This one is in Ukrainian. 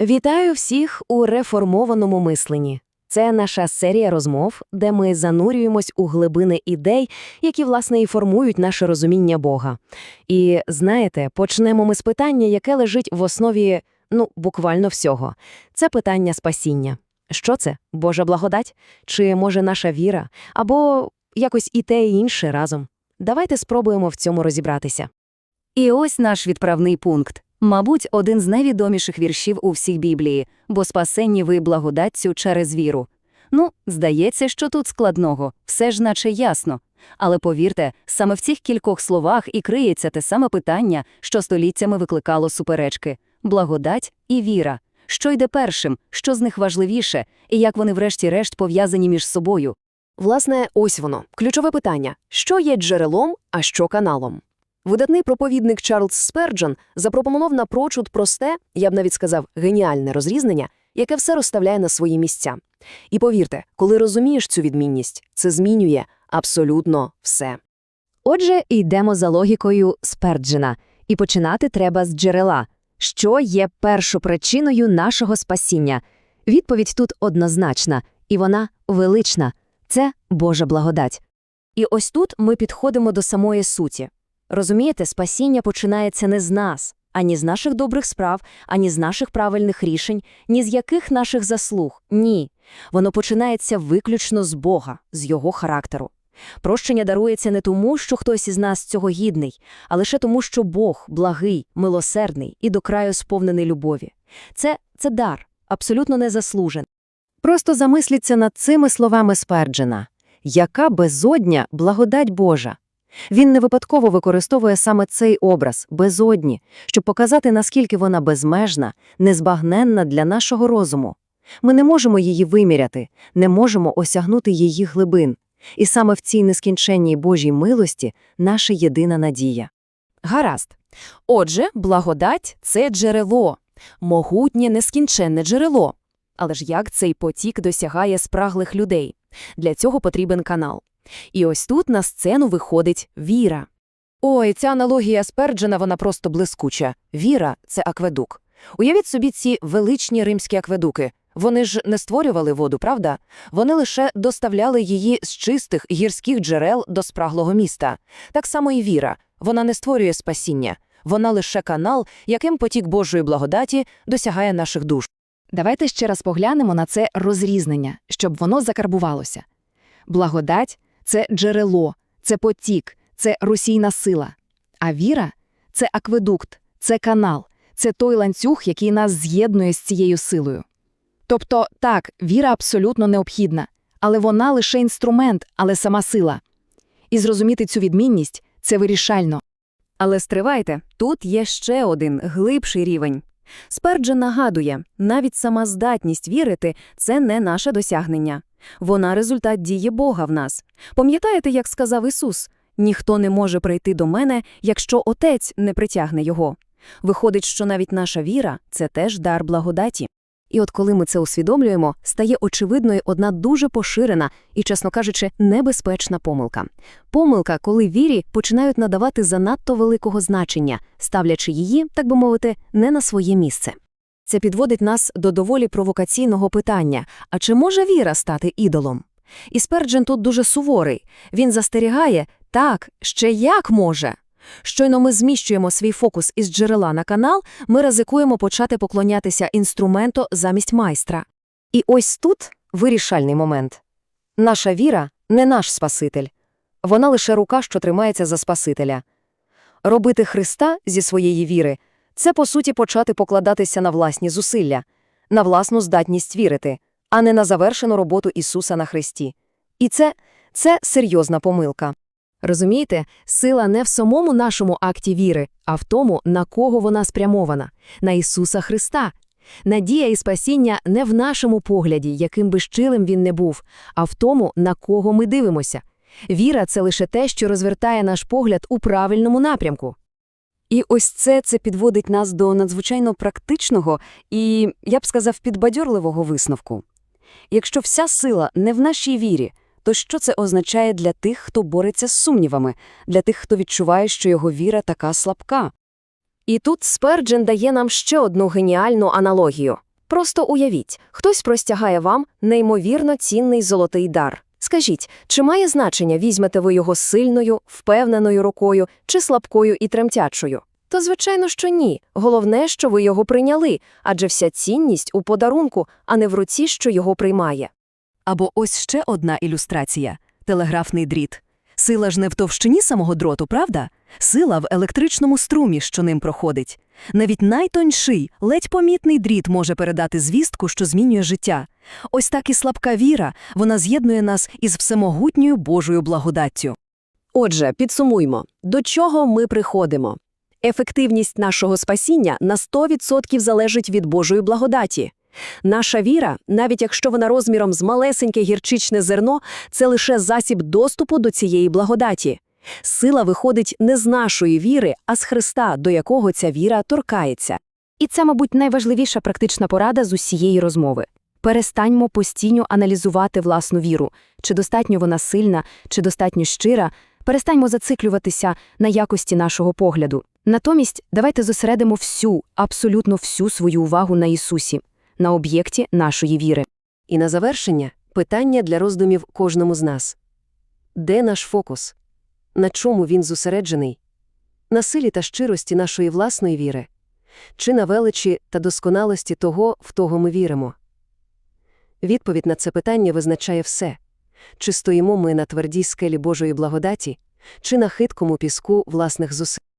Вітаю всіх у реформованому мисленні. Це наша серія розмов, де ми занурюємось у глибини ідей, які, власне, і формують наше розуміння Бога. І знаєте, почнемо ми з питання, яке лежить в основі, ну, буквально всього. Це питання спасіння. Що це? Божа благодать? Чи, може, наша віра? Або якось і те, і інше разом? Давайте спробуємо в цьому розібратися. І ось наш відправний пункт. Мабуть, один з найвідоміших віршів у всій Біблії, бо спасенні ви благодаттю через віру. Ну, здається, що тут складного, все ж наче ясно. Але повірте, саме в цих кількох словах і криється те саме питання, що століттями викликало суперечки – благодать і віра. Що йде першим, що з них важливіше, і як вони врешті-решт пов'язані між собою? Власне, ось воно. Ключове питання. Що є джерелом, а що каналом? Видатний проповідник Чарльз Сперджон запропонував напрочуд просте, я б навіть сказав, геніальне розрізнення, яке все розставляє на свої місця. І повірте, коли розумієш цю відмінність, це змінює абсолютно все. Отже, йдемо за логікою Сперджена. І починати треба з джерела. Що є першопричиною нашого спасіння? Відповідь тут однозначна, і вона велична. Це Божа благодать. І ось тут ми підходимо до самої суті. Розумієте, спасіння починається не з нас, ані з наших добрих справ, ані з наших правильних рішень, ні з яких наших заслуг. Ні. Воно починається виключно з Бога, з Його характеру. Прощення дарується не тому, що хтось із нас цього гідний, а лише тому, що Бог благий, милосердний і до краю сповнений любові. Це, це дар, абсолютно незаслужений. Просто замисліться над цими словами Сперджена. Яка безодня благодать Божа? Він не випадково використовує саме цей образ безодні, щоб показати, наскільки вона безмежна, незбагненна для нашого розуму. Ми не можемо її виміряти, не можемо осягнути її глибин. І саме в цій нескінченній Божій милості наша єдина надія. Гаразд. Отже, благодать – це джерело, могутнє нескінченне джерело. Але ж як цей потік досягає спраглих людей? Для цього потрібен канал. І ось тут на сцену виходить віра. Ой, ця аналогія Сперджена, вона просто блискуча. Віра – це акведук. Уявіть собі ці величні римські акведуки. Вони ж не створювали воду, правда? Вони лише доставляли її з чистих гірських джерел до спраглого міста. Так само і віра. Вона не створює спасіння. Вона лише канал, яким потік Божої благодаті досягає наших душ. Давайте ще раз поглянемо на це розрізнення, щоб воно закарбувалося. Благодать – це джерело, це потік, це русійна сила. А віра – це акведукт, це канал, це той ланцюг, який нас з'єднує з цією силою. Тобто, так, віра абсолютно необхідна, але вона лише інструмент, але сама сила. І зрозуміти цю відмінність – це вирішально. Але стривайте, тут є ще один глибший рівень. Сперджен нагадує, навіть сама здатність вірити – це не наше досягнення. Вона результат дії Бога в нас. Пам'ятаєте, як сказав Ісус? Ніхто не може прийти до мене, якщо Отець не притягне його. Виходить, що навіть наша віра – це теж дар благодаті. І от коли ми це усвідомлюємо, стає очевидною одна дуже поширена і, чесно кажучи, небезпечна помилка. Помилка, коли вірі починають надавати занадто великого значення, ставлячи її, так би мовити, не на своє місце. Це підводить нас до доволі провокаційного питання – а чи може віра стати ідолом? І Сперджен тут дуже суворий. Він застерігає – так, ще як може? Щойно ми зміщуємо свій фокус із джерела на канал, ми ризикуємо почати поклонятися інструменту замість майстра. І ось тут вирішальний момент. Наша віра – не наш Спаситель. Вона лише рука, що тримається за Спасителя. Робити Христа зі своєї віри – це, по суті, почати покладатися на власні зусилля, на власну здатність вірити, а не на завершену роботу Ісуса на Христі. І це, це серйозна помилка. Розумієте, сила не в самому нашому акті віри, а в тому, на кого вона спрямована – на Ісуса Христа. Надія і спасіння не в нашому погляді, яким би щилим він не був, а в тому, на кого ми дивимося. Віра – це лише те, що розвертає наш погляд у правильному напрямку. І ось це це підводить нас до надзвичайно практичного і, я б сказав, підбадьорливого висновку. Якщо вся сила не в нашій вірі, то що це означає для тих, хто бореться з сумнівами, для тих, хто відчуває, що його віра така слабка? І тут Сперджен дає нам ще одну геніальну аналогію. Просто уявіть, хтось простягає вам неймовірно цінний золотий дар. Скажіть, чи має значення, візьмете ви його сильною, впевненою рукою чи слабкою і тремтячою? То, звичайно, що ні. Головне, що ви його прийняли, адже вся цінність у подарунку, а не в руці, що його приймає. Або ось ще одна ілюстрація – телеграфний дріт. Сила ж не в товщині самого дроту, правда? Сила в електричному струмі, що ним проходить. Навіть найтонший, ледь помітний дріт може передати звістку, що змінює життя. Ось так і слабка віра, вона з'єднує нас із всемогутньою Божою благодаттю. Отже, підсумуймо, до чого ми приходимо. Ефективність нашого спасіння на 100% залежить від Божої благодаті. Наша віра, навіть якщо вона розміром з малесеньке гірчичне зерно, це лише засіб доступу до цієї благодаті. Сила виходить не з нашої віри, а з Христа, до якого ця віра торкається. І це, мабуть, найважливіша практична порада з усієї розмови. Перестаньмо постійно аналізувати власну віру, чи достатньо вона сильна, чи достатньо щира. Перестаньмо зациклюватися на якості нашого погляду. Натомість давайте зосередимо всю, абсолютно всю свою увагу на Ісусі, на об'єкті нашої віри. І на завершення питання для роздумів кожному з нас. Де наш фокус? На чому він зосереджений? На силі та щирості нашої власної віри? Чи на величі та досконалості того, в того ми віримо? Відповідь на це питання визначає все. Чи стоїмо ми на твердій скелі Божої благодаті, чи на хиткому піску власних зусиль?